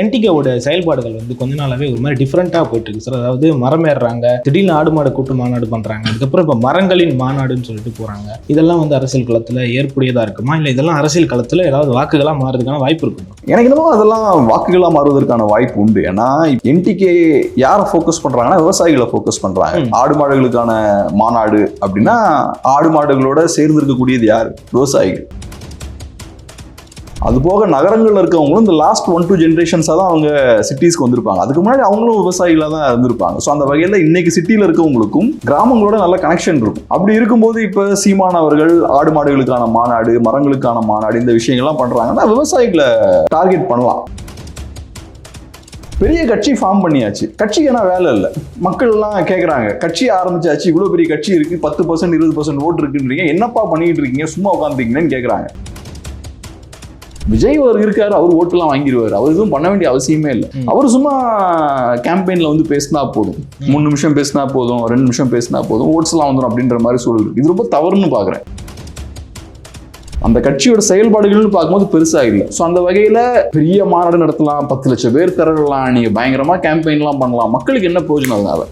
என்டிகேவோட செயல்பாடுகள் வந்து கொஞ்ச நாளாவே ஒரு மாதிரி டிஃப்ரெண்ட்டாக போயிட்டு இருக்கு சார் அதாவது மரம் ஏறுறாங்க திடீர்னு ஆடு மாடு கூட்டு மாநாடு பண்றாங்க அதுக்கப்புறம் இப்போ மரங்களின் மாநாடுன்னு சொல்லிட்டு போறாங்க. இதெல்லாம் வந்து அரசியல் களத்துல ஏற்புடையதா இருக்குமா? இல்லை இதெல்லாம் அரசியல் களத்துல ஏதாவது வாக்குகளா மாறுறதுக்கான வாய்ப்பு இருக்குமா? எனக்கு என்னமோ அதெல்லாம் வாக்குகளா மாறுவதற்கான வாய்ப்பு உண்டு. ஏன்னா என்டிகே யாரை ஃபோக்கஸ் பண்றாங்கன்னா விவசாயிகளை ஃபோக்கஸ் பண்றாங்க. ம். ஆடு மாடுகளுக்கான மாநாடு அப்படின்னா ஆடு மாடுகளோட சேர்ந்து இருக்கக்கூடியது யார்? விவசாயிகள். அது போக நகரங்களில் இருக்கவங்களும் இந்த லாஸ்ட் ஒன் டூ ஜென்ரேஷன்ஸாக தான் அவங்க சிட்டிஸ்க்கு வந்திருப்பாங்க. அதுக்கு முன்னாடி அவங்களும் விவசாயிகளாக தான் இருந்திருப்பாங்க. ஸோ அந்த வகையில் இன்னைக்கு சிட்டியில் இருக்கவங்களுக்கும் கிராமங்களோட நல்ல கனெக்ஷன் இருக்கும். அப்படி இருக்கும்போது இப்போ சீமான் அவர்கள் ஆடு மாடுகளுக்கான மாநாடு மரங்களுக்கான மாநாடு இந்த விஷயங்கள்லாம் பண்ணுறாங்கன்னா விவசாயிகளை டார்கெட் பண்ணலாம். பெரிய கட்சி ஃபார்ம் பண்ணியாச்சு. கட்சிக்கு என்ன வேலை இல்லை. மக்கள்லாம் கேட்குறாங்க கட்சி ஆரம்பிச்சாச்சு இவ்வளோ பெரிய கட்சி இருக்குது பத்து பர்சன்ட் இருபது பர்சன்ட் ஓட்டு இருக்குன்றீங்க. என்னப்பா பண்ணிக்கிட்டு இருக்கீங்க? சும்மா உட்காந்துருக்கீங்கன்னு கேட்குறாங்க விஜய் அவர் இருக்காரு அவர் ஓட்டுலாம் வாங்கிடுவார் அவர் எதுவும் பண்ண வேண்டிய அவசியமே இல்லை. அவர் சும்மா கேம்பெயின்ல வந்து பேசினா போதும். மூணு நிமிஷம் பேசினா போதும் ரெண்டு நிமிஷம் பேசினா போதும் ஓட்ஸ் எல்லாம் வந்துடும் அப்படின்ற மாதிரி சூழல் இருக்கு. இது ரொம்ப தவறுன்னு பாக்குறேன். அந்த கட்சியோட செயல்பாடுகள்னு பார்க்கும்போது பெருசா இல்லை ஸோ அந்த வகையில பெரிய மாநாடு நடத்தலாம் பத்து லட்சம் பேர் திரளலாம் நீங்க பயங்கரமா கேம்பெயின்லாம் பண்ணலாம். மக்களுக்கு என்ன பிரயோஜனம் அதனால?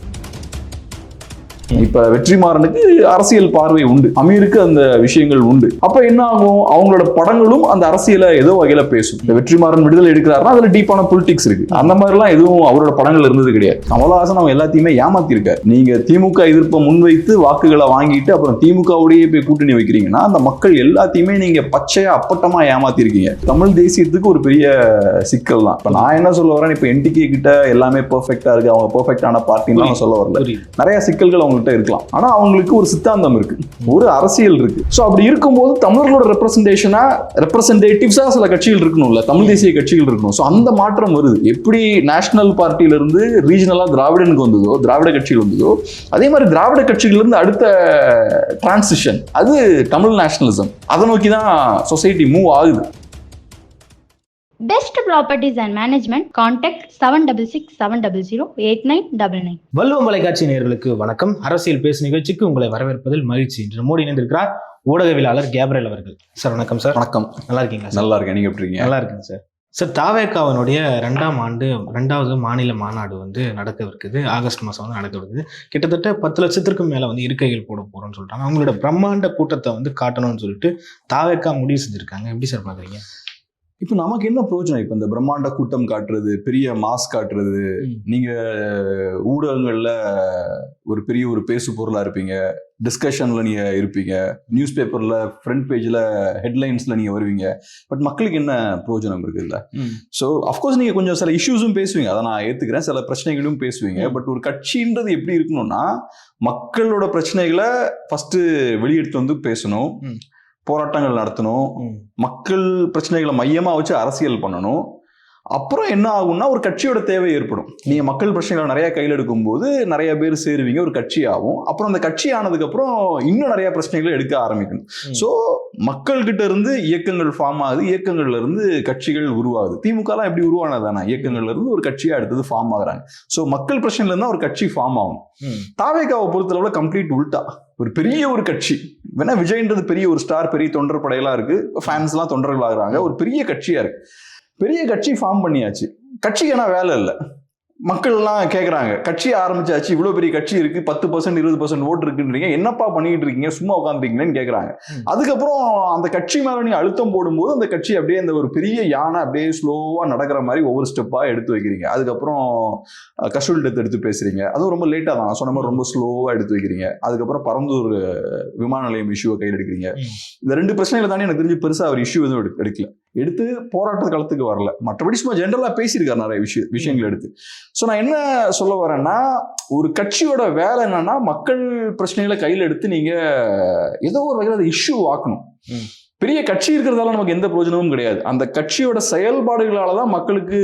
இப்ப வெற்றிமாறனுக்கு அரசியல் பார்வை உண்டு. அமீருக்கு அந்த விஷயங்கள் உண்டு. அப்ப என்ன ஆகும்? அவங்களோட படங்களும் அந்த அரசியலை ஏதோ வகையில பேசும். இந்த வெற்றிமாறன் விடுதலை எடுக்கிறாருன்னா அதுல டீப்பான பொலிட்டிக்ஸ் இருக்கு. அந்த மாதிரிலாம் எதுவும் அவரோட படங்கள் இருந்தது கிடையாது. கமலஹாசன் அவங்க எல்லாத்தையுமே ஏமாத்திருக்காரு. நீங்க திமுக எதிர்ப்பை முன்வைத்து வாக்குகளை வாங்கிட்டு அப்புறம் திமுகவுடையே போய் கூட்டணி வைக்கிறீங்கன்னா அந்த மக்கள் எல்லாத்தையுமே நீங்க பச்சையா அப்பட்டமா ஏமாத்திருக்கீங்க. தமிழ் தேசியத்துக்கு ஒரு பெரிய சிக்கல் தான் இப்ப நான் என்ன சொல்ல வரேன்? இப்ப என்டிகே கிட்ட எல்லாமே பெர்ஃபெக்டா இருக்கு. அவங்க பெர்ஃபெக்டான பார்ட்டின்னு சொல்ல வரல. நிறைய சிக்கல்கள் அவங்கள்ட்ட இருக்கலாம். ஆனா அவங்களுக்கு ஒரு சித்தாந்தம் இருக்கு. ஒரு அரசியல் இருக்கு. ஸோ அப்படி இருக்கும்போது தமிழர்களோட ரெப்ரசன்டேஷனா ரெப்ரசன்டேட்டிவ்ஸா சில கட்சிகள் இருக்கணும்ல. தமிழ் தேசிய கட்சிகள் இருக்கணும். ஸோ அந்த மாற்றம் வருது. எப்படி நேஷனல் பார்ட்டியில இருந்து திராவிடனுக்கு வந்ததோ திராவிட கட்சிகள் வந்ததோ அதே மாதிரி திராவிட கட்சிகள் இருந்து அடுத்த டிரான்சிஷன் அது தமிழ் நேஷனலிசம் அதை நோக்கி தான் சொசைட்டி மூவ் ஆகுது. Best Properties and Management, contact 766-700-8999. Valluvam தொலைக்காட்சி நேயர்களுக்கு வணக்கம். அரசியல் பேசு நிகழ்ச்சிக்கு உங்களை வரவேற்பதில் மகிழ்ச்சி. இன்று நம்மோடு இணைந்திருக்கிறார் ஊடகவியலாளர் கேப்ரல் அவர்கள். சார் வணக்கம் சார். வணக்கம். நல்லா இருக்கீங்களா நல்லா இருக்கேன். நீங்க எப்படி இருக்கீங்க? நல்லா இருக்குங்க சார். சார் தாவேக்காவனுடைய ரெண்டாம் ஆண்டு ரெண்டாவது மாநில மாநாடு வந்து நடக்கவிருக்குது ஆகஸ்ட் மாதம் வந்து நடக்கவிருக்குது கிட்டத்தட்ட பத்து லட்சத்திற்கும் மேலே வந்து இருக்கைகள் போட போகிறோம்னு சொல்லிட்டாங்க அவங்களோட பிரம்மாண்ட கூட்டத்தை வந்து காட்டணும்னு சொல்லிட்டு தாவேக்கா முடிவு செஞ்சுருக்காங்க. எப்படி சார் பார்க்குறீங்க இப்போ நமக்கு என்ன பிரயோஜனம்? இப்போ இந்த பிரம்மாண்ட கூட்டம் காட்டுறது பெரிய மாஸ் காட்டுறது. நீங்க ஊடகங்கள்ல ஒரு பெரிய ஒரு பேசு பொருளா இருப்பீங்க. டிஸ்கஷன்ல நீங்க இருப்பீங்க. நியூஸ் பேப்பர்ல ஃப்ரண்ட் பேஜ்ல ஹெட்லைன்ஸ்ல நீங்க வருவீங்க. பட் மக்களுக்கு என்ன பிரயோஜனம் இருக்குல்ல ஸோ அஃப்கோர்ஸ் நீங்க கொஞ்சம் சில இஷ்யூஸும் பேசுவீங்க. அதை நான் ஏத்துக்கிறேன். சில பிரச்சனைகளும் பேசுவீங்க. பட் ஒரு கட்சின்றது எப்படி இருக்கணும்னா மக்களோட பிரச்சனைகளை ஃபர்ஸ்ட் வெளியெடுத்து வந்து பேசணும். போராட்டங்கள் நடத்தணும். மக்கள் பிரச்சனைகளை மையமா வச்சு அரசியல் பண்ணணும். அப்புறம் என்ன ஆகும்னா ஒரு கட்சியோட தேவை ஏற்படும். நீங்க மக்கள் பிரச்சனைகளை நிறைய கையில் எடுக்கும்போது நிறைய பேர் சேருவீங்க ஒரு கட்சி ஆகும் அப்புறம் அந்த கட்சி ஆனதுக்கு அப்புறம் இன்னும் நிறைய பிரச்சனைகளை எடுக்க ஆரம்பிக்கணும். ஸோ மக்கள்கிட்ட இருந்து இயக்கங்கள் ஃபார்ம் ஆகுது. இயக்கங்கள்ல இருந்து கட்சிகள் உருவாகுது. திமுகலாம் எப்படி உருவானதானா இயக்கங்கள்ல இருந்து ஒரு கட்சியா அடுத்தது ஃபார்ம் ஆகுறாங்க. ஸோ மக்கள் பிரச்சனைல இருந்தா ஒரு கட்சி ஃபார்ம் ஆகும். தாவேகாவை பொறுத்தளவுல கம்ப்ளீட் உல்டா ஒரு பெரிய ஒரு கட்சி. வேணா விஜய்ன்றது பெரிய ஒரு ஸ்டார் பெரிய தொண்டர் படையெல்லாம் இருக்கு. ஃபேன்ஸ்லாம் தொண்டர்கள் ஆகுறாங்க ஒரு பெரிய கட்சியா இருக்கு. பெரிய கட்சி ஃபார்ம் பண்ணியாச்சு. கட்சிக்கு ஏன்னா வேலை இல்லை. மக்கள் எல்லாம் கேட்குறாங்க கட்சி ஆரம்பிச்சாச்சு இவ்வளோ பெரிய கட்சி இருக்கு பத்து பர்சன்ட் இருபது பர்சன்ட் ஓட்டு இருக்குன்றீங்க என்னப்பா பண்ணிட்டு இருக்கீங்க சும்மா உட்காந்துருக்கீங்கன்னு கேட்குறாங்க. அதுக்கப்புறம் அந்த கட்சி மேல நீ அழுத்தம் போடும்போது அந்த கட்சி அப்படியே அந்த ஒரு பெரிய யானை அப்படியே ஸ்லோவா நடக்கிற மாதிரி ஒவ்வொரு ஸ்டெப்பா எடுத்து வைக்கிறீங்க. அதுக்கப்புறம் கஷுவல் டெத் எடுத்து பேசுறீங்க. அதுவும் ரொம்ப லேட்டாக தான். சொன்ன மாதிரி ரொம்ப ஸ்லோவா எடுத்து வைக்கிறீங்க. அதுக்கப்புறம் பரந்தூர் விமான நிலையம் இஷ்யூவை கையில் எடுக்கிறீங்க. இந்த ரெண்டு பிரச்சனைகளை தாண்டி எனக்கு தெரிஞ்சு பெருசா அவர் இஷ்யூ எதுவும் எடு- எடுக்கல. எடுத்து போராட்ட களத்துக்கு வரல. மற்றபடி சும்மா ஜென்ரலா பேசியிருக்காரு நிறைய விஷயம் விஷயங்கள் எடுத்து. ஸோ நான் என்ன சொல்ல வரேன்னா ஒரு கட்சியோட வேலை என்னன்னா மக்கள் பிரச்சனைகளை கையில் எடுத்து நீங்க ஏதோ ஒரு வகையில் அதை இஷ்யூ ஆக்கணும். பெரிய கட்சி இருக்கிறதால நமக்கு எந்த பிரயோஜனமும் கிடையாது. அந்த கட்சியோட செயல்பாடுகளால தான் மக்களுக்கு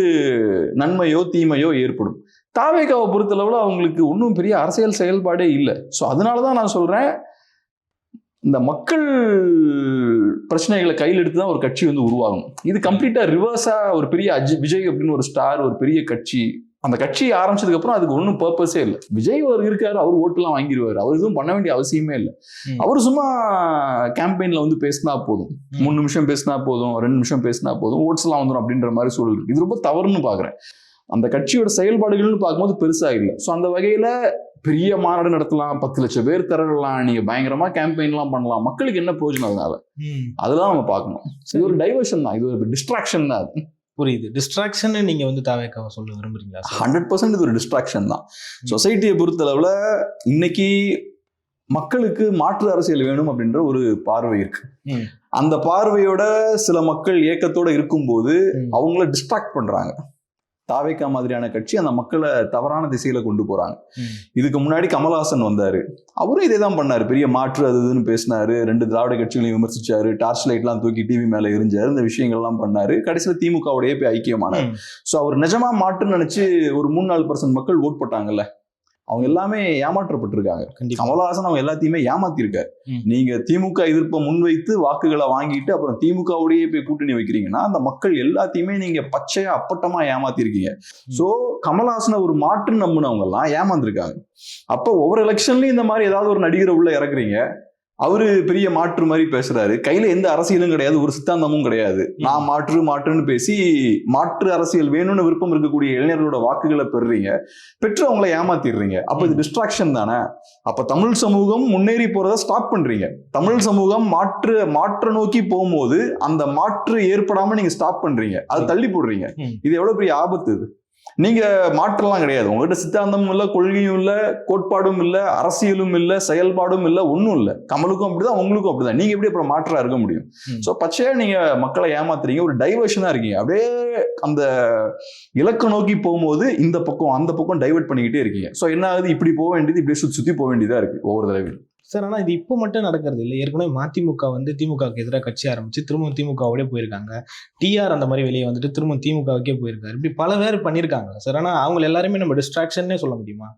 நன்மையோ தீமையோ ஏற்படும். தாவேகாவை பொறுத்தளவுல அவங்களுக்கு ஒன்றும் பெரிய அரசியல் செயல்பாடே இல்லை. ஸோ அதனால தான் நான் சொல்றேன் இந்த மக்கள் பிரச்சனைகளை கையில் எடுத்து தான் ஒரு கட்சி வந்து உருவாகும். இது கம்ப்ளீட்டா ரிவர்ஸா ஒரு பெரிய அஜி விஜய் அப்படின்னு ஒரு ஸ்டார் ஒரு பெரிய கட்சி அந்த கட்சி ஆரம்பிச்சதுக்கு அப்புறம் அதுக்கு ஒன்றும் பர்பஸே இல்லை. விஜய் அவர் இருக்காரு அவர் ஓட்டுலாம் வாங்கிடுவார் அவர் எதுவும் பண்ண வேண்டிய அவசியமே இல்லை. அவர் சும்மா கேம்பெயின்ல வந்து பேசினா போதும். மூணு நிமிஷம் பேசினா போதும் ரெண்டு நிமிஷம் பேசினா போதும் ஓட்ஸ் எல்லாம் வந்துடும் அப்படின்ற மாதிரி சூழல் இருக்கு. இது ரொம்ப தவறுன்னு பாக்குறேன். அந்த கட்சியோட செயல்பாடுகள்னு பார்க்கும்போது பெருசா இல்லை. ஸோ அந்த வகையில பெரிய மாநாடு நடத்தலாம் பத்து லட்சம் பேர் திரளலாம் நீங்க பயங்கரமா கேம்பெயின்லாம் பண்ணலாம். மக்களுக்கு என்ன பிரயோஜனம் அதனால. அதெல்லாம் நம்ம பார்க்கணும். இது ஒரு டைவர்ஷன் தான். இது ஒரு டிஸ்ட்ராக்ஷன் தான் அது. புரியுது. டிஸ்ட்ராக்ஷன் நீங்க வந்து தாவேக்காவை சொல்ல விரும்புறீங்களா ஹண்ட்ரட் பர்சன்ட் இது ஒரு டிஸ்ட்ராக்ஷன் தான். சொசைட்டியை பொறுத்தளவுல இன்னைக்கு மக்களுக்கு மாற்று அரசியல் வேணும் அப்படின்ற ஒரு பார்வை இருக்கு. அந்த பார்வையோட சில மக்கள் ஏக்கத்தோட இருக்கும்போது. அவங்கள டிஸ்ட்ராக்ட் பண்றாங்க. தாவேக்கா மாதிரியான கட்சி அந்த மக்களை தவறான திசையில கொண்டு போறாங்க. இதுக்கு முன்னாடி கமல்ஹாசன் வந்தாரு. அவரும் இதே தான் பண்ணாரு. பெரிய மாற்று அது இதுன்னு பேசினாரு. ரெண்டு திராவிட கட்சிகளையும் விமர்சிச்சாரு. டார்ச் லைட்லாம் தூக்கி டிவி மேல எரிஞ்சாரு. இந்த விஷயங்கள்லாம் பண்ணாரு. கடைசியில திமுகவுடைய போய் ஐக்கியமானார். ஸோ அவர் நிஜமா மாற்றுன்னு நினைச்சு ஒரு மூணு நாலு பர்சன்ட் மக்கள் ஓட் போட்டாங்கல்ல. அவங்க எல்லாமே ஏமாற்றப்பட்டிருக்காங்க. கமலஹாசன் அவங்க எல்லாத்தையுமே ஏமாத்திருக்காரு. நீங்க திமுக எதிர்ப்பை முன்வைத்து வாக்குகளை வாங்கிட்டு அப்புறம் திமுகவுடையே போய் கூட்டணி வைக்கிறீங்கன்னா அந்த மக்கள் எல்லாத்தையுமே நீங்க பச்சையா அப்பட்டமா ஏமாத்திருக்கீங்க. சோ கமலஹாசனை ஒரு மாற்று நம்பினவங்க எல்லாம் ஏமாந்துருக்காங்க. அப்போ ஒவ்வொரு எலெக்ஷன்லயும் இந்த மாதிரி ஏதாவது ஒரு நடிகரை உள்ள இறக்குறீங்க. அவரு பெரிய மாற்று மாதிரி பேசுறாரு. கையில எந்த அரசியலும் கிடையாது. ஒரு சித்தாந்தமும் கிடையாது. நான் மாற்று மாற்றுன்னு பேசி மாற்று அரசியல் வேணும்னு விருப்பம் இருக்கக்கூடிய இளைஞர்களோட வாக்குகளை பெறுறீங்க. பெற்று அவங்கள ஏமாத்திடுறீங்க. அப்ப இது டிஸ்ட்ராக்ஷன் தானே? அப்ப தமிழ் சமூகம் முன்னேறி போறத ஸ்டாப் பண்றீங்க. தமிழ் சமூகம் மாற்று மாற்ற நோக்கி போகும்போது அந்த மாற்று ஏற்படாம நீங்க ஸ்டாப் பண்றீங்க. அது தள்ளி போடுறீங்க. இது எவ்வளவு பெரிய ஆபத்து இது? நீங்க மாற்றலாம் கிடையாது. உங்ககிட்ட சித்தாந்தமும் இல்ல கொள்கையும் இல்ல கோட்பாடும் இல்ல அரசியலும் இல்ல செயல்பாடும் இல்ல ஒண்ணும் இல்ல. கமலுக்கும் அப்படிதான் உங்களுக்கும் அப்படிதான். நீங்க எப்படி அப்புறம் மாற்றா இருக்க முடியும். சோ பச்சையா நீங்க மக்களை ஏமாத்துறீங்க. ஒரு டைவர்ஷனா இருக்கீங்க. அப்படியே அந்த இலக்க நோக்கி போகும்போது இந்த பக்கம் அந்த பக்கம் டைவர்ட் பண்ணிக்கிட்டே இருக்கீங்க. சோ என்ன ஆகுது? இப்படி போக வேண்டியது இப்படி சுத்தி சுத்தி போக வேண்டியதா இருக்கு ஒவ்வொரு தடவையும். சார் ஆனா இது இப்போ மட்டும் நடக்கிறது இல்லை. ஏற்கனவே மதிமுக வந்து திமுகவுக்கு எதிராக கட்சி ஆரம்பிச்சு திரும்ப திமுகவோடய போயிருக்காங்க. டிஆர் அந்த மாதிரி வெளியே வந்துட்டு திரும்ப திமுகவுக்கே போயிருக்காரு. இப்படி பல பேர் பண்ணியிருக்காங்க சார். ஆனா அவங்க எல்லாருமே நம்ம டிஸ்ட்ராக்ஷன்னே சொல்ல முடியுமா?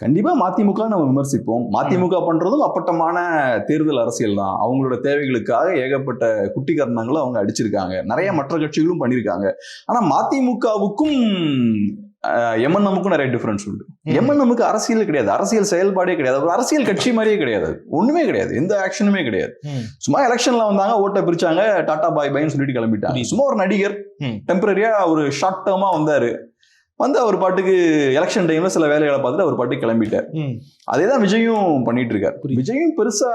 கண்டிப்பா மதிமுக நம்ம விமர்சிப்போம். மதிமுக பண்றதும் அப்பட்டமான தேர்தல் அரசியல் தான். அவங்களோட தேவைகளுக்காக ஏகப்பட்ட குட்டிகரணங்களை அவங்க அடிச்சிருக்காங்க. நிறைய மற்ற கட்சிகளும் பண்ணியிருக்காங்க ஆனா மதிமுகவுக்கும் எம்என்எம்முக்கும் நிறைய டிஃபரன்ஸ் உண்டு. எம்என்எம்முக்கு அரசியல் கிடையாது. அரசியல் செயல்பாடே கிடையாது. ஒரு அரசியல் கட்சி மாதிரியே கிடையாது. ஒண்ணுமே கிடையாது. எந்த ஆக்ஷனுமே கிடையாது. சும்மா எலெக்ஷன்ல வந்தாங்க ஓட்டை பிரிச்சாங்க டாடா பாய் பைன்னு சொல்லிட்டு கிளம்பிட்டாங்க. சும்மா ஒரு நடிகர். டெம்பரரியா ஒரு ஷார்ட் டேர்மா வந்தாரு. வந்து அவர் பாட்டுக்கு எலெக்ஷன் டைம்ல சில வேலைகளை பார்த்துட்டு அவர் பாட்டுக்கு கிளம்பிட்டார். அதே தான் விஜயும் பண்ணிட்டு இருக்காரு. விஜயும் பெருசா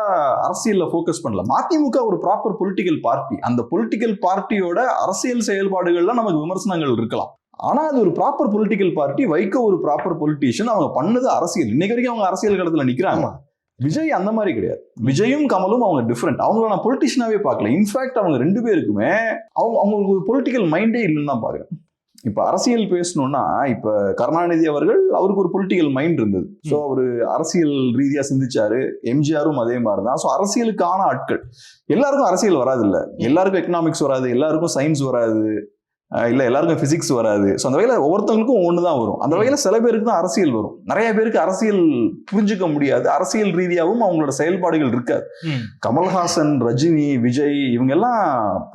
அரசியல்ல ஃபோக்கஸ் பண்ணல. மதிமுக ஒரு ப்ராப்பர் பொலிட்டிக்கல் பார்ட்டி அந்த பொலிட்டிக்கல் பார்ட்டியோட அரசியல் செயல்பாடுகள்ல நமக்கு விமர்சனங்கள் இருக்கலாம். ஆனா அது ஒரு ப்ராப்பர் பொலிட்டிக்கல் பார்ட்டி வைக்க ஒரு ப்ராப்பர் பொலிட்டீஷியன் அவங்க பண்ணது அரசியல். இன்னைக்கு வரைக்கும் அவங்க அரசியல் களத்துல நிக்கிறாங்க. ஆமா. விஜய் அந்த மாதிரி கிடையாது. விஜயும் கமலும் அவங்க டிஃப்ரெண்ட் அவங்கள நான் பொலிட்டிஷியனாவே பார்க்கல. இன்ஃபேக்ட் அவங்க ரெண்டு பேருக்குமே அவங்க அவங்களுக்கு ஒரு பொலிட்டிக்கல் மைண்டே இல்லைன்னு தான் பாக்குறேன் இப்ப அரசியல் பேசணும்னா இப்ப கருணாநிதி அவர்கள் அவருக்கு ஒரு பொலிட்டிக்கல் மைண்ட் இருந்தது. ஸோ அவரு அரசியல் ரீதியா சிந்திச்சாரு. எம்ஜிஆரும் அதே மாதிரி தான் ஸோ அரசியலுக்கான ஆட்கள். எல்லாருக்கும் அரசியல் வராது இல்ல. எல்லாருக்கும் எக்கனாமிக்ஸ் வராது. எல்லாருக்கும் சயின்ஸ் வராது. இல்ல எல்லாருக்கும் பிசிக்ஸ் வராது. ஸோ அந்த வகையில ஒவ்வொருத்தவங்களுக்கும் ஒன்று தான் வரும். அந்த வகையில சில பேருக்கு தான் அரசியல் வரும். நிறைய பேருக்கு அரசியல் புரிஞ்சுக்க முடியாது. அரசியல் ரீதியாகவும் அவங்களோட செயல்பாடுகள் இருக்காது. கமல்ஹாசன் ரஜினி விஜய் இவங்க எல்லாம்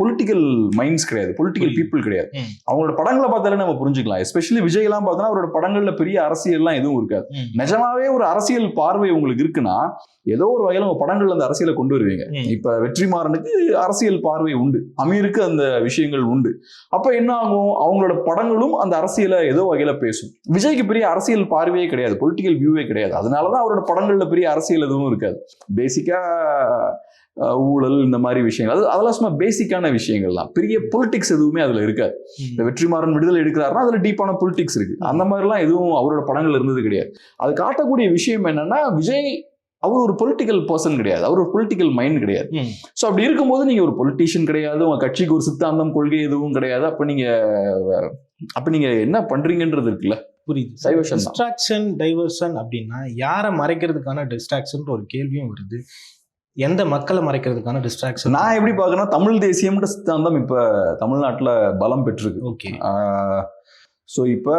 பொலிட்டிக்கல் மைண்ட்ஸ் கிடையாது. பொலிட்டிக்கல். பீப்புள் கிடையாது. அவங்களோட படங்களை பார்த்தாலே நம்ம புரிஞ்சுக்கலாம். எஸ்பெஷலி விஜய் எல்லாம் பார்த்தோன்னா அவரோட படங்கள்ல பெரிய அரசியல்லாம் எதுவும் இருக்காது. நிஜமாவே ஒரு அரசியல் பார்வை உங்களுக்கு இருக்குன்னா ஏதோ ஒரு வகையில உங்க படங்கள்ல அந்த அரசியலை கொண்டு வருவீங்க. இப்ப வெற்றிமாறனுக்கு அரசியல் பார்வை உண்டு. அமீருக்கு அந்த விஷயங்கள் உண்டு. அப்ப என்ன ஆகும் அவங்களோட படங்களும் அந்த அரசியலை ஏதோ வகையில பேசும். விஜய்க்கு பெரிய அரசியல் பார்வையே கிடையாது. பொலிட்டிக்கல் வியூவே கிடையாது. அதனாலதான் அவரோட படங்கள்ல பெரிய அரசியல் எதுவும் இருக்காது. பேசிக்கா ஊழல் இந்த மாதிரி விஷயங்கள். அது அதெல்லாம் சும்மா பேசிக்கான விஷயங்கள் தான். பெரிய பொலிட்டிக்ஸ் எதுவுமே அதுல இருக்காது. இந்த வெற்றிமாறன் விடுதலை எடுக்கிறாருன்னா அதுல டீப்பான பொலிட்டிக்ஸ் இருக்கு. அந்த மாதிரிலாம் எதுவும் அவரோட படங்கள் இருந்தது கிடையாது. அது காட்டக்கூடிய விஷயம் என்னன்னா விஜய் அவர் ஒரு பொலிட்டிக்கல் பர்சன் கிடையாது. அவர் ஒரு பொலிட்டிக்கல் மைண்ட் கிடையாது. ஸோ அப்படி இருக்கும்போது நீங்க ஒரு பொலிட்டீஷியன் கிடையாது. உங்க கட்சிக்கு ஒரு சித்தாந்தம் கொள்கை எதுவும் கிடையாது. அப்ப நீங்க அப்ப நீங்க என்ன பண்றீங்கன்றது இருக்குல்ல. புரியுது. தான். டிஸ்ட்ராக்ஷன் டைவர்ஷன் அப்படின்னா யாரை மறைக்கிறதுக்கான டிஸ்ட்ராக்ஷன் ஒரு கேள்வியும் வருது. எந்த மக்களை மறைக்கிறதுக்கான டிஸ்ட்ராக்ஷன் நான் எப்படி பாக்குறேன்னா தமிழ் தேசியம்ன்ற சித்தாந்தம் இப்ப தமிழ்நாட்டுல பலம் பெற்றிருக்கு. ஓகே. ஸோ இப்போ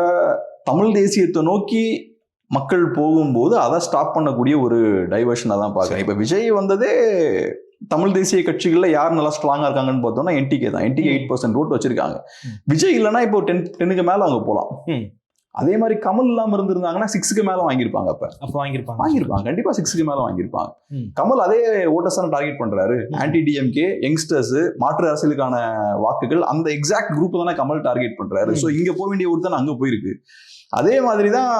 தமிழ் தேசியத்தை நோக்கி மக்கள் போகும்போது அதை ஸ்டாப் பண்ணக்கூடிய ஒரு டைவர்ஷனாக தான் பார்க்குறேன் இப்போ விஜய் வந்ததே தமிழ் தேசிய கட்சிகளில் யார் நல்லா ஸ்ட்ராங்காக இருக்காங்கன்னு பார்த்தோம்னா என்டிகே தான் என்டிகே. எயிட் பர்சன்ட் ஓட்டு வச்சிருக்காங்க. விஜய் இல்லைன்னா இப்போ டென் டென்னுக்கு மேலே அவங்க போகலாம். அதே மாதிரி கமல் இல்லாம இருந்திருந்தாங்கன்னா சிக்ஸுக்கு மேல வாங்கியிருப்பாங்க அப்ப அப்போ வாங்கியிருப்பாங்க வாங்கியிருப்பாங்க கண்டிப்பா சிக்ஸுக்கு மேல வாங்கியிருப்பாங்க. கமல் அதே ஓட்டர்ஸ் டார்கெட் பண்றாரு ம். ஆன்டி டிஎம்கே யங்ஸ்டர்ஸ் மாற்று அரசியலுக்கான வாக்குகள் அந்த எக்ஸாக்ட் குரூப் தானே கமல் டார்கெட் பண்றாரு ம். ஸோ இங்க போக வேண்டிய ஓட்டு தான் அங்க போயிருக்கு அதே மாதிரி தான்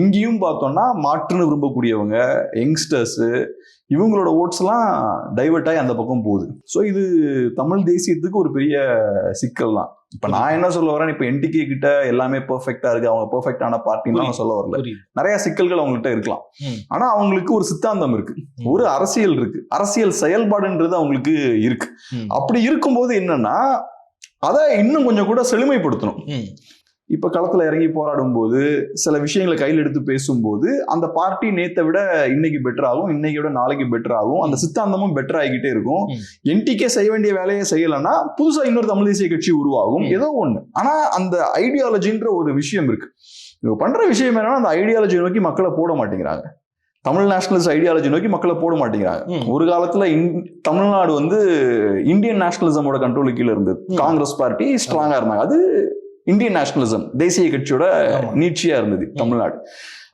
இங்கேயும் பார்த்தோம்னா மாற்றுன்னு விரும்பக்கூடியவங்க யங்ஸ்டர்ஸ் இவங்களோட ஓட்ஸ்லாம் டைவர்ட் ஆகி அந்த பக்கம் போகுது. ஸோ இது தமிழ் தேசியத்துக்கு ஒரு பெரிய சிக்கல் தான். இப்போ நான் என்ன சொல்ல வரேன் இப்போ என்டிகே கிட்ட எல்லாமே பெர்ஃபெக்டா இருக்கு. அவங்க பெர்ஃபெக்டான பார்ட்டின்னு நான் சொல்ல வரல. நிறைய சிக்கல்கள் அவங்கள்ட்ட இருக்கலாம். ஆனா அவங்களுக்கு ஒரு சித்தாந்தம் இருக்கு. ஒரு அரசியல் இருக்கு. அரசியல் செயல்பாடுன்றது அவங்களுக்கு இருக்கு. அப்படி இருக்கும்போது என்னன்னா அதை இன்னும் கொஞ்சம் கூட செழுமைப்படுத்தணும். இப்ப களத்துல இறங்கி போராடும் போது சில விஷயங்களை கையில் எடுத்து பேசும்போது அந்த பார்ட்டி நேத்தை விட இன்னைக்கு பெட்டர் ஆகும் இன்னைக்கு விட நாளைக்கு பெட்டர் ஆகும். அந்த சித்தாந்தமும் பெட்டர் ஆகிக்கிட்டே இருக்கும். என்டிகே செய்ய வேண்டிய வேலையை செய்யலைன்னா புதுசா இன்னொரு தமிழ் தேசிய கட்சி உருவாகும். ஏதோ ஒண்ணு. ஆனா அந்த ஐடியாலஜின்ற ஒரு விஷயம் இருக்கு. இவங்க பண்ற விஷயம் என்னன்னா அந்த ஐடியாலஜி நோக்கி மக்களை போட மாட்டேங்கிறாங்க. தமிழ் நேஷனலிஸ்ட் ஐடியாலஜி நோக்கி மக்களை போட மாட்டேங்கிறாங்க. ஒரு காலத்துல இந்- தமிழ்நாடு வந்து இந்தியன் நேஷனலிசமோட கண்ட்ரோல் கீழே இருந்தது. காங்கிரஸ் பார்ட்டி ஸ்ட்ராங்கா இருந்தாங்க. அது இந்தியன் நேஷனலிசம் தேசிய கட்சியோட. நீட்சியா இருந்தது தமிழ்நாடு.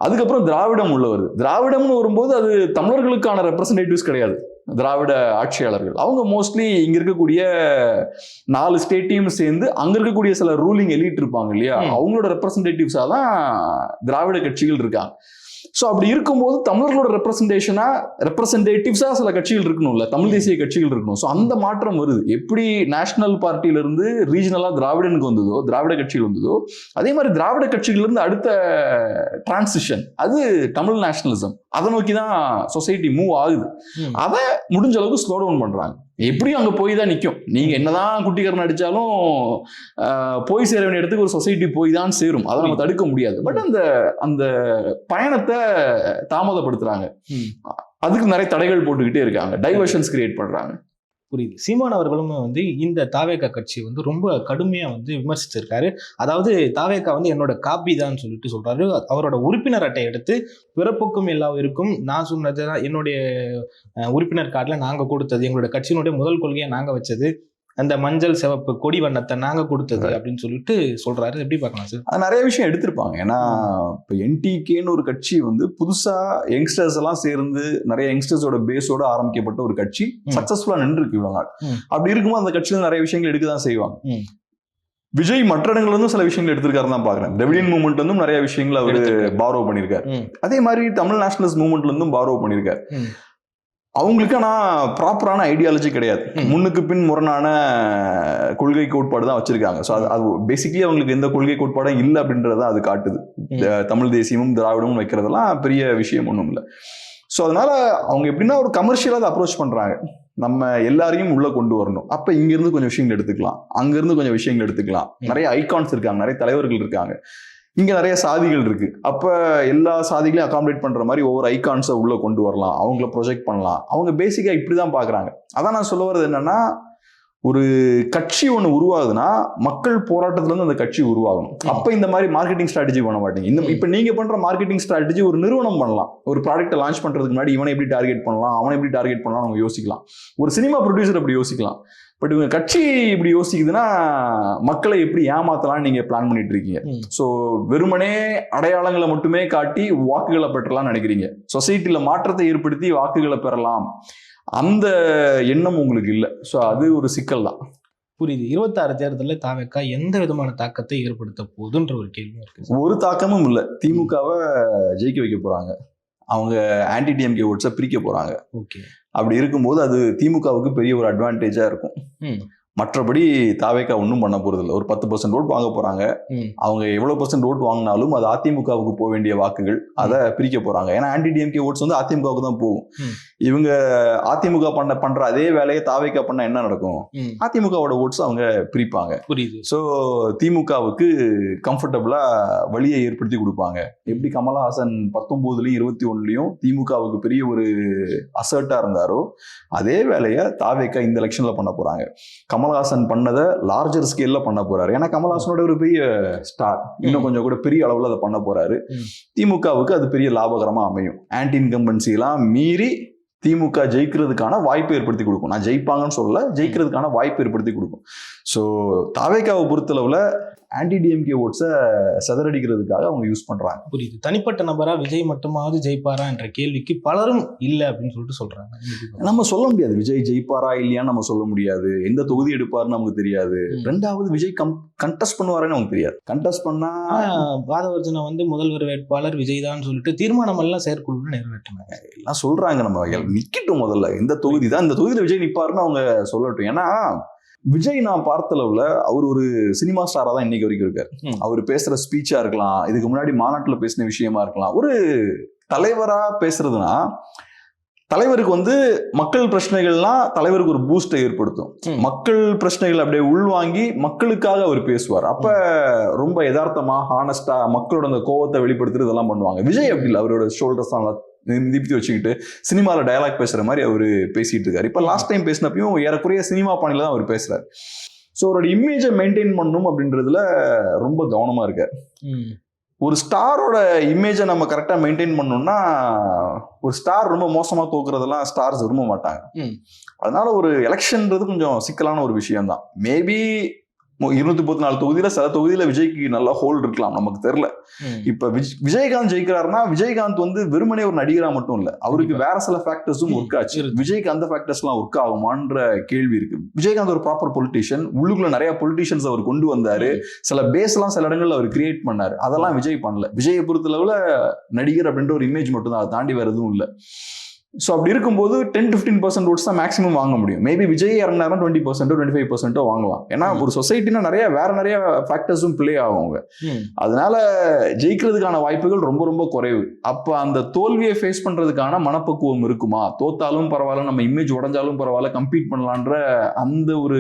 அதுக்கப்புறம் திராவிடம் உள்ள வருது. திராவிடம்னு வரும்போது அது தமிழர்களுக்கான ரெப்ரசன்டேட்டிவ்ஸ் கிடையாது. திராவிட ஆட்சியாளர்கள். அவங்க மோஸ்ட்லி இங்க இருக்கக்கூடிய நாலு ஸ்டேட்டையும் சேர்ந்து அங்க இருக்கக்கூடிய சில ரூலிங் எலிட் இருப்பாங்க இல்லையா. அவங்களோட ரெப்ரசன்டேட்டிவ்ஸா தான் திராவிட கட்சிகள் இருக்காங்க. ஸோ அப்படி இருக்கும்போது தமிழர்களோட ரெப்ரசன்டேஷனா ரெப்ரசன்டேட்டிவ்ஸா சில கட்சிகள் இருக்கணும்ல. தமிழ் தேசிய கட்சிகள் இருக்கணும். ஸோ அந்த மாற்றம் வருது. எப்படி நேஷனல் பார்ட்டியில இருந்து ரீஜனலா திராவிடனுக்கு வந்ததோ திராவிட கட்சிகள் வந்ததோ அதே மாதிரி திராவிட கட்சிகள் இருந்து அடுத்த டிரான்சிஷன் அது தமிழ் நேஷனலிசம் அதை நோக்கி தான் சொசைட்டி மூவ் ஆகுது. அதை முடிஞ்ச அளவுக்கு ஸ்லோ டவுன் பண்றாங்க. எப்படியும் அங்க போய் தான் நிற்கும் நீங்க என்னதான் குட்டிக்கரன் அடிச்சாலும் ஆஹ், போய் சேர வேண்டிய இடத்துக்கு ஒரு சொசைட்டி போய் தான் சேரும். அதை நம்ம தடுக்க முடியாது. பட் அந்த அந்த பயணத்தை தாமதப்படுத்துறாங்க. ம். அதுக்கு நிறைய தடைகள் போட்டுக்கிட்டே இருக்காங்க. டைவர்ஷன்ஸ் கிரியேட் பண்றாங்க. புரியுது. சீமான் அவர்களும் வந்து இந்த தாவேகா கட்சி வந்து ரொம்ப கடுமையா வந்து விமர்சிச்சிருக்காரு. அதாவது தாவேகா வந்து என்னோட காப்பி தான் சொல்லிட்டு சொல்றாரு. அவரோட உறுப்பினர் அட்டை எடுத்து பிறப்புக்கும் எல்லா இருக்கும் நான் சொன்னது தான் என்னுடைய உறுப்பினர் கார்டில் நாங்கள் கொடுத்தது. எங்களோட கட்சியினுடைய முதல் கொள்கையை நாங்கள் வச்சது. அந்த மஞ்சள் சிவப்பு கொடி வண்ணத்தை நாங்க கொடுத்தது அப்படின்னு சொல்லிட்டு சொல்றாரு எப்படி பார்க்கலாம் சார் அது நிறைய விஷயம் எடுத்திருப்பாங்க ஏன்னா இப்போ என்டிகேன்னு ஒரு கட்சி வந்து புதுசா யங்ஸ்டர்ஸ் எல்லாம் சேர்ந்து நிறைய யங்ஸ்டர்ஸோட பேஸோட ஆரம்பிக்கப்பட்ட ஒரு கட்சி ம். சக்சஸ்ஃபுல்லா நின்று இருக்கு இவ்வளவு நாள் ம். அப்படி இருக்கும்போது அந்த கட்சியில நிறைய விஷயங்கள் எடுக்க தான் செய்வாங்க. விஜய் மற்ற இடங்கள்ல இருந்தும் சில விஷயங்கள் எடுத்திருக்காருன்னு தான் பாக்குறேன் திராவிடியன் மூவ்மெண்ட் இருந்தும் நிறைய விஷயங்கள் அவர் எடுத்திருக்காரு. பாரோ பண்ணியிருக்காரு. அதே மாதிரி தமிழ் நேஷனலிஸ்ட் மூவ்மெண்ட்ல இருந்தும் பாரோ பண்ணியிருக்காரு. அவங்களுக்கு ஆனா ப்ராப்பரான ஐடியாலஜி கிடையாது. முன்னுக்கு பின் முரணான கொள்கை கோட்பாடு தான் வச்சிருக்காங்க. ஸோ அது அது பேசிக்கலி அவங்களுக்கு எந்த கொள்கை கோட்பாடும் இல்லை அப்படின்றத அது காட்டுது. தமிழ் தேசியமும் திராவிடமும் வைக்கிறதெல்லாம் பெரிய விஷயம் ஒன்றும் இல்லை. ஸோ அதனால அவங்க எப்படின்னா ஒரு கமர்ஷியலாக அதை அப்ரோச் பண்றாங்க. நம்ம எல்லாரையும் உள்ள கொண்டு வரணும். அப்ப இங்க இருந்து கொஞ்சம் விஷயங்கள் எடுத்துக்கலாம். அங்க இருந்து கொஞ்சம் விஷயங்கள் எடுத்துக்கலாம். நிறைய ஐகான்ஸ் இருக்காங்க. நிறைய தலைவர்கள் இருக்காங்க. இங்க நிறைய சாதிகள் இருக்கு. அப்ப எல்லா சாதிகளையும் அகாமடேட் பண்ற மாதிரி ஒவ்வொரு ஐகான்ஸை உள்ள கொண்டு வரலாம். அவங்கள ப்ரொஜெக்ட் பண்ணலாம். அவங்க பேசிக்கா இப்படிதான் பாக்குறாங்க. அதான் நான் சொல்ல வர்றது என்னன்னா ஒரு கட்சி ஒன்று உருவாகுதுன்னா மக்கள் போராட்டத்துல இருந்து அந்த கட்சி உருவாகணும். அப்ப இந்த மாதிரி மார்க்கெட்டிங் ஸ்ட்ராட்டஜி பண்ண மாட்டீங்க. இந்த. இப்ப நீங்க பண்ற மார்க்கெட்டிங் ஸ்ட்ராட்டஜி ஒரு நிறுவனம் பண்ணலாம். ஒரு ப்ராடக்ட்டை லான்ச் பண்றதுக்கு முன்னாடி இவனை எப்படி டார்கெட் பண்ணலாம்? அவனை எப்படி டார்கெட் பண்ணலாம் நம்ம யோசிக்கலாம். ஒரு சினிமா ப்ரொடியூசர் அப்படி யோசிக்கலாம். பட் இவங்க கட்சி இப்படி யோசிக்குதுன்னா மக்களை எப்படி ஏமாத்தலாம்னு நீங்க பிளான் பண்ணிட்டு இருக்கீங்க. ஸோ வெறுமனே அடையாளங்களை மட்டுமே காட்டி வாக்குகளை பெற்றலாம்னு நினைக்கிறீங்க. சொசைட்டில மாற்றத்தை ஏற்படுத்தி வாக்குகளை பெறலாம். அந்த எண்ணம் உங்களுக்கு இல்லை. ஸோ அது ஒரு சிக்கல் தான். புரியுது. இருபத்தாறு தேர்தலில் தாவேக்கா எந்த விதமான தாக்கத்தை ஏற்படுத்த போகுதுன்ற ஒரு கேள்வி இருக்கு. ஒரு தாக்கமும் இல்லை. திமுகவை ஜெயிக்க வைக்க போறாங்க. அவங்க ஆன்டி டிஎம்கே ஓட்ஸை பிரிக்க போறாங்க. ஓகே. அப்படி இருக்கும்போது அது திமுகவுக்கு பெரிய ஒரு அட்வான்டேஜா இருக்கும். மற்றபடி தாவேக்கா ஒன்றும் பண்ண போறது இல்லை ஒரு பத்து பர்சன்ட் ஓட் வாங்க போறாங்க. அவங்க எவ்வளவு பர்சன்ட் ஓட் வாங்கினாலும் அது அதிமுகவுக்கு போக வேண்டிய வாக்குகள் அதை பிரிக்க போறாங்க ஏன்னா ஆன்டி டிஎம்கே ஓட்ஸ் வந்து அதிமுகவுக்கு தான் போகும். இவங்க அதிமுக பண்ண பண்ற அதே வேலையை தாவேக்கா பண்ண என்ன நடக்கும். அதிமுகவோட ஓட்ஸ் அவங்க பிரிப்பாங்க. புரியுது. ஸோ திமுகவுக்கு கம்ஃபர்டபுளா வழியை ஏற்படுத்தி கொடுப்பாங்க. எப்படி கமலஹாசன் பத்தொன்பதுலயும் இருபத்தி ஒண்ணுலயும் திமுகவுக்கு பெரிய ஒரு அசர்ட்டா இருந்தாரோ அதே வேலையை தாவேக்கா இந்த எலெக்ஷன்ல பண்ண போறாங்க. கமலஹாசன் பண்ணதை லார்ஜர் ஸ்கேல்ல பண்ண போறாரு. ஏன்னா கமலஹாசனோட ஒரு பெரிய ஸ்டார் இன்னும் கொஞ்சம் கூட பெரிய அளவுல அதை பண்ண போறாரு. திமுகவுக்கு அது பெரிய லாபகரமா அமையும். ஆன்டி இன்கம்பன்சி எல்லாம் மீறி திமுக ஜெயிக்கிறதுக்கான வாய்ப்பை ஏற்படுத்தி கொடுக்கும். நான் ஜெயிப்பாங்கன்னு சொல்லல ஜெயிக்கிறதுக்கான வாய்ப்பை ஏற்படுத்தி கொடுக்கும். ஸோ தாவேக்காவை பொறுத்தளவுல ஆன்டி டிஎம்கே ஓட்ஸை செதறடிக்கிறதுக்காக அவங்க யூஸ் பண்றாங்க. புரியுது. தனிப்பட்ட நபரா விஜய் மட்டுமாவது ஜெயிப்பாரா என்ற கேள்விக்கு பலரும் இல்ல அப்படின்னு சொல்லிட்டு சொல்றாங்க. நம்ம சொல்ல முடியாது. விஜய் ஜெயிப்பாரா இல்லையான்னு நம்ம சொல்ல முடியாது. எந்த தொகுதி எடுப்பாருன்னு நமக்கு தெரியாது. ரெண்டாவது விஜய் கம் கண்டெஸ்ட் பண்ணுவாருன்னு நமக்கு தெரியாது. கண்டெஸ்ட் பண்ணா ஆனா, பாதவர்ஜனை வந்து முதல்வர் வேட்பாளர் விஜய் தான் சொல்லிட்டு தீர்மானம் எல்லாம் செயற்குழு நிறைவேற்றினாங்க. எல்லாம் சொல்றாங்க நம்ம நிக்கட்டும் முதல்ல. இந்த தொகுதி தான். இந்த தொகுதியில விஜய் நிப்பாருன்னு அவங்க சொல்லட்டும். ஏன்னா விஜய் நான் பார்த்தளவுல அவர் ஒரு சினிமா ஸ்டாரா தான் இன்னைக்கு வரைக்கும் இருக்காரு. அவர் பேசுற ஸ்பீச்சா இருக்கலாம். இதுக்கு முன்னாடி மாநாட்டுல பேசின விஷயமா இருக்கலாம். ஒரு தலைவரா பேசுறதுனா தலைவருக்கு வந்து மக்கள் பிரச்சனைகள்லாம் தலைவருக்கு ஒரு பூஸ்டை ஏற்படுத்தும். மக்கள் பிரச்சனைகள் அப்படியே உள்வாங்கி மக்களுக்காக அவர் பேசுவார். அப்ப ரொம்ப யதார்த்தமா ஹானஸ்டா மக்களோட அந்த கோவத்தை வெளிப்படுத்துறது இதெல்லாம் பண்ணுவாங்க. விஜய் அப்படி இல்லை. அவரோட ஷோல்டர்ஸ் நிமித்தி வச்சுக்கிட்டு சினிமாவில் டயலாக் பேசுற மாதிரி அவர் பேசிட்டு இருக்காரு. இப்போ லாஸ்ட் டைம் பேசினப்பையும் ஏறக்குறைய சினிமா பாணியில தான் அவர் பேசுறாரு. ஸோ அவரோட இமேஜை மெயின்டைன் பண்ணணும் அப்படின்றதுல ரொம்ப கவனமா இருக்காரு. ஒரு ஸ்டாரோட இமேஜை நம்ம கரெக்டாக மெயின்டைன் பண்ணோம்னா ஒரு ஸ்டார் ரொம்ப மோசமாக தோக்குறதெல்லாம் ஸ்டார்ஸ் விரும்ப மாட்டாங்க. அதனால ஒரு எலெக்ஷன்ன்றது கொஞ்சம் சிக்கலான ஒரு விஷயம் தான் மேபி இருநூத்தி முப்பத்தி நாலு தொகுதியில சில தொகுதியில விஜய்க்கு நல்லா ஹோல்ட் இருக்கலாம் நமக்கு தெரியல. இப்ப விஜ்- விஜயகாந்த் ஜெயிக்கிறாருன்னா விஜயகாந்த் வந்து வெறுமனே ஒரு நடிகரா மட்டும் இல்ல அவருக்கு வேற சில ஃபேக்டர்ஸும் ஒர்க் ஆச்சு. விஜய்க்கு அந்த ஃபேக்டர்ஸ் எல்லாம் ஒர்க் ஆகுமான்ற கேள்வி இருக்கு. விஜயகாந்த் ஒரு ப்ராப்பர் பொலிட்டிஷியன் உள்ளுக்குள்ள நிறைய பொலிட்டிஷியன்ஸ் அவர் கொண்டு வந்தாரு. சில பேஸ் எல்லாம் சில இடங்கள்ல அவர் கிரியேட் பண்ணாரு. அதெல்லாம் விஜய் பண்ணல. விஜயை பொறுத்தளவுல நடிகர் அப்படின்ற ஒரு இமேஜ் மட்டும் தான் அதை தாண்டி வேற எதுவும் இல்ல. ஸோ அப்படி இருக்கும்போது டென் ஃபிஃப்டீன் பர்சன்ட் ஓட்ஸ் தான் மேக்ஸிமம் வாங்க முடியும். மேபி விஜய் இறங்கினாரும் டுவெண்ட்டி பர்சன்டோ டுவெண்ட்டி ஃபைவ் பர்சன்ட்டோ வாங்கலாம். ஏன்னா. ஒரு சொசைட்டினா நிறைய வேற நிறைய ஃபேக்டர்ஸும் ப்ளே ஆகும் அவங்க. அதனால ஜெயிக்கிறதுக்கான வாய்ப்புகள் ரொம்ப ரொம்ப குறைவு. அப்ப அந்த தோல்வியை ஃபேஸ் பண்றதுக்கான மனப்பக்குவம் இருக்குமா? தோத்தாலும் பரவாயில்ல நம்ம இமேஜ் உடஞ்சாலும் பரவாயில்ல கம்பீட் பண்ணலான்ற அந்த ஒரு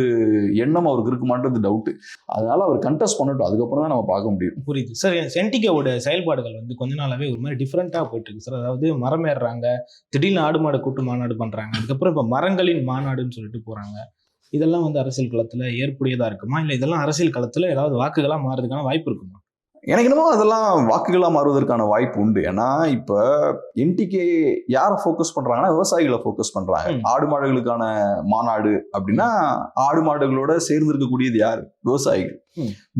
எண்ணம் அவருக்கு இருக்குமான்றது டவுட் அதனால அவர் கண்டெஸ்ட் பண்ணட்டும். அதுக்கப்புறம் தான் நம்ம பார்க்க முடியும். புரியுது. சார் சென்டிகோட செயல்பாடுகள் வந்து கொஞ்ச நாளாவே ஒரு மாதிரி டிஃப்ரெண்ட்டாக போயிட்டு இருக்கு. சார் அதாவது மரம் ஏறுறாங்க திடீர்னு ஆடு மாடு கூட்டு மாநாடு பண்றாங்க. அதுக்கப்புறம் இப்போ மரங்களின் மாநாடுன்னு சொல்லிட்டு போறாங்க. இதெல்லாம் வந்து அரசியல் களத்துல ஏற்புடையதா இருக்குமா? இல்லை இதெல்லாம் அரசியல் களத்துல ஏதாவது வாக்குகளா மாறதுக்கான வாய்ப்பு இருக்குமா? எனக்கு என்னமோ அதெல்லாம் வாக்குகளா மாறுவதற்கான வாய்ப்பு உண்டு. ஏன்னா இப்ப என்டிகே யாரை ஃபோக்கஸ் பண்றாங்கன்னா விவசாயிகளை ஃபோக்கஸ் பண்றாங்க. ம். ஆடு மாடுகளுக்கான மாநாடு அப்படின்னா ஆடு மாடுகளோட சேர்ந்து இருக்கக்கூடியது யாரு? விவசாயிகள்.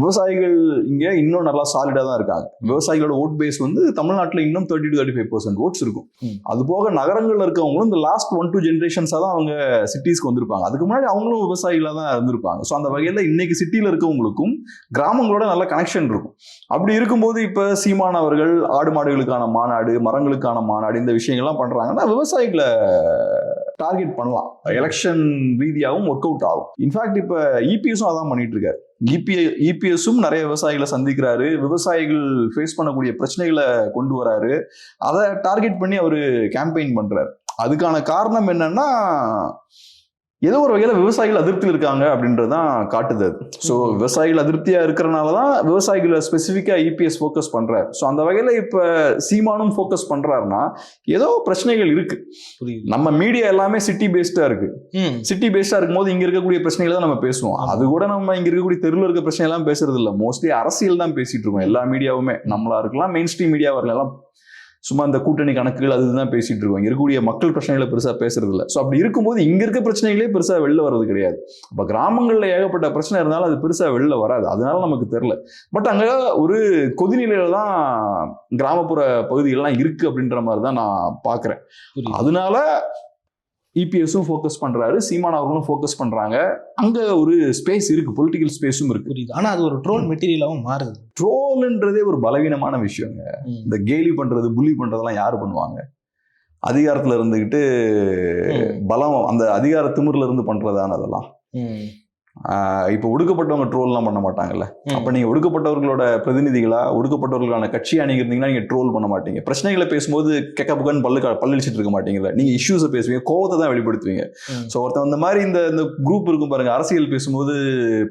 விவசாயிகள் இங்க இன்னும் நல்லா சாலிடா தான் இருக்காங்க. விவசாயிகளோட ஓட் பேஸ் வந்து தமிழ்நாட்டுல இன்னும் thirty to thirty five percent votes இருக்கும். அது போக நகரங்கள்ல இருக்கவங்களும் இந்த லாஸ்ட் ஒன் டூ ஜென்ரேஷன்ஸா தான் அவங்க சிட்டிஸ்க்கு வந்திருப்பாங்க. அதுக்கு முன்னாடி அவங்களும் விவசாயிகளா தான் இருந்திருப்பாங்க. ஸோ அந்த வகையில இன்னைக்கு சிட்டியில இருக்கவங்களுக்கும் கிராமங்களோட நல்ல கனெக்ஷன் இருக்கும். அப்படி இருக்கும்போது இப்ப சீமான் அவர்கள் ஆடு மாடுகளுக்கான மாநாடு மரங்களுக்கான மாநாடு இந்த விஷயங்கள்லாம் பண்றாங்கன்னா விவசாயிகளை டார்கெட் பண்ணலாம். எலெக்ஷன் ரீதியாகவும் ஒர்க் அவுட் ஆகும் இன்ஃபேக்ட் இப்ப இபிஎஸும் அதான் பண்ணிட்டு இருக்காரு. இபி இபிஎஸும் நிறைய விவசாயிகளை சந்திக்கிறாரு. விவசாயிகள் ஃபேஸ் பண்ணக்கூடிய பிரச்சனைகளை கொண்டு வராரு. அதை டார்கெட் பண்ணி அவரு கேம்பெயின் பண்றாரு. அதுக்கான காரணம் என்னன்னா ஏதோ ஒரு வகையில விவசாயிகள் அதிருப்தியில் இருக்காங்க அப்படின்றதான் காட்டுது. அது ஸோ. விவசாயிகள் அதிருப்தியா இருக்கிறனால தான் விவசாயிகளை ஸ்பெசிஃபிக்கா இபிஎஸ் ஃபோக்கஸ் பண்றாரு. ஸோ அந்த வகையில இப்ப சீமானும் ஃபோக்கஸ் பண்றாருன்னா ஏதோ பிரச்சனைகள் இருக்கு. புரியுது. நம்ம மீடியா எல்லாமே சிட்டி பேஸ்டா இருக்கு. ம். சிட்டி பேஸ்டா இருக்கும்போது இங்க இருக்கக்கூடிய பிரச்சனைகளை தான் நம்ம பேசுவோம். அது கூட நம்ம இங்க இருக்கக்கூடிய தெருவில் இருக்க பிரச்சனை எல்லாம் பேசுறது இல்ல மோஸ்ட்லி அரசியல் தான் பேசிட்டு இருக்கோம். எல்லா மீடியாவுமே நம்மளா இருக்கலாம் மெயின் ஸ்ட்ரீம் மீடியா வரலாம் சும்மா இந்த கூட்டணி கணக்குகள் அது இதுதான் பேசிட்டு இருக்கோம் இருக்கக்கூடிய மக்கள் பிரச்சனைகளை பெருசா பேசுறது இல்ல ஸோ அப்படி இருக்கும்போது இங்க இருக்க பிரச்சனைகளே பெருசா வெளில வர்றது கிடையாது. அப்ப கிராமங்கள்ல ஏகப்பட்ட பிரச்சனை இருந்தாலும் அது பெருசா வெளில வராது. அதனால நமக்கு தெரியல. பட் அங்க ஒரு கொதிநிலையில தான் கிராமப்புற பகுதிகள்லாம் இருக்கு அப்படின்ற மாதிரி தான் நான் பாக்குறேன். புரியுது. அதனால இபிஎஸும் ஃபோக்கஸ் பண்றாரு சீமான் அவர்களும் ஃபோக்கஸ் பண்றாங்க. அங்க ஒரு ஸ்பேஸ் இருக்கு பொலிட்டிக்கல் ஸ்பேஸும் இருக்கு. புரியுது. ஆனா அது ஒரு ட்ரோல் மெட்டீரியலாவும் மாறுது. ட்ரோல்ன்றதே ஒரு பலவீனமான விஷயங்க. இந்த கேலி பண்றது புள்ளி பண்றதெல்லாம் யாரு பண்ணுவாங்க? அதிகாரத்துல இருந்துகிட்டு ம். பலம் அந்த அதிகார திமிர்ல இருந்து பண்றதான அதெல்லாம் இப்போ ஒடுக்கப்பட்டவங்க ட்ரோல்லாம் பண்ண மாட்டாங்கல்ல. அப்ப நீங்க ஒடுக்கப்பட்டவர்களோட பிரதிநிதிகளா ஒடுக்கப்பட்டவர்களுக்கான கட்சி அணிங்க இருந்தீங்கன்னா நீங்க ட்ரோல் பண்ண மாட்டீங்க. பிரச்சனைகளை பேசும்போது கெக்க புக்கன் பல்லு பல்லடிச்சிட்டு இருக்க மாட்டீங்கல்ல? நீங்க இஷ்யூஸை பேசுவீங்க கோவத்தை தான் வெளிப்படுத்துவீங்க. ஸோ ஒருத்தன் இந்த மாதிரி இந்த இந்த குரூப் இருக்கும் பாருங்க அரசியல் பேசும்போது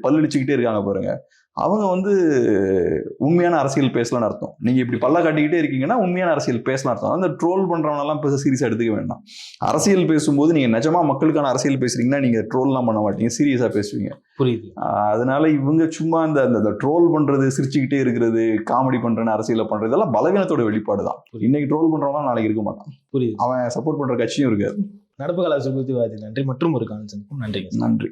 பல்லடிச்சுக்கிட்டே இருக்காங்க பாருங்க. அவங்க வந்து உண்மையான அரசியல் பேசலாம்னு அர்த்தம். நீங்க இப்படி பல்ல காட்டிக்கிட்டே இருக்கீங்கன்னா உண்மையான அரசியல் பேசலாம் அர்த்தம். அந்த ட்ரோல் பண்றவனெல்லாம் பேச சீரியஸா எடுத்துக்க வேண்டாம். அரசியல் பேசும்போது நீங்க நிஜமா மக்களுக்கான அரசியல் பேசுறீங்கன்னா நீங்க ட்ரோல்லாம் பண்ண மாட்டீங்க. சீரியஸா பேசுவீங்க. புரியுது. அதனால இவங்க சும்மா இந்த இந்த ட்ரோல் பண்றது சிரிச்சுக்கிட்டே இருக்கிறது காமெடி பண்றேன்னு அரசியல பண்றது இதெல்லாம் பலவீனத்தோட வெளிப்பாடு தான். இன்னைக்கு ட்ரோல் பண்றவங்க நாளைக்கு இருக்க மாட்டான். புரியுது. அவன் சப்போர்ட் பண்ற கட்சியும் இருக்காது. நடப்பு கால அரசியல் குறித்து நன்றி. மற்றும் ஒரு சந்திப்போம். நன்றிங்க. நன்றி.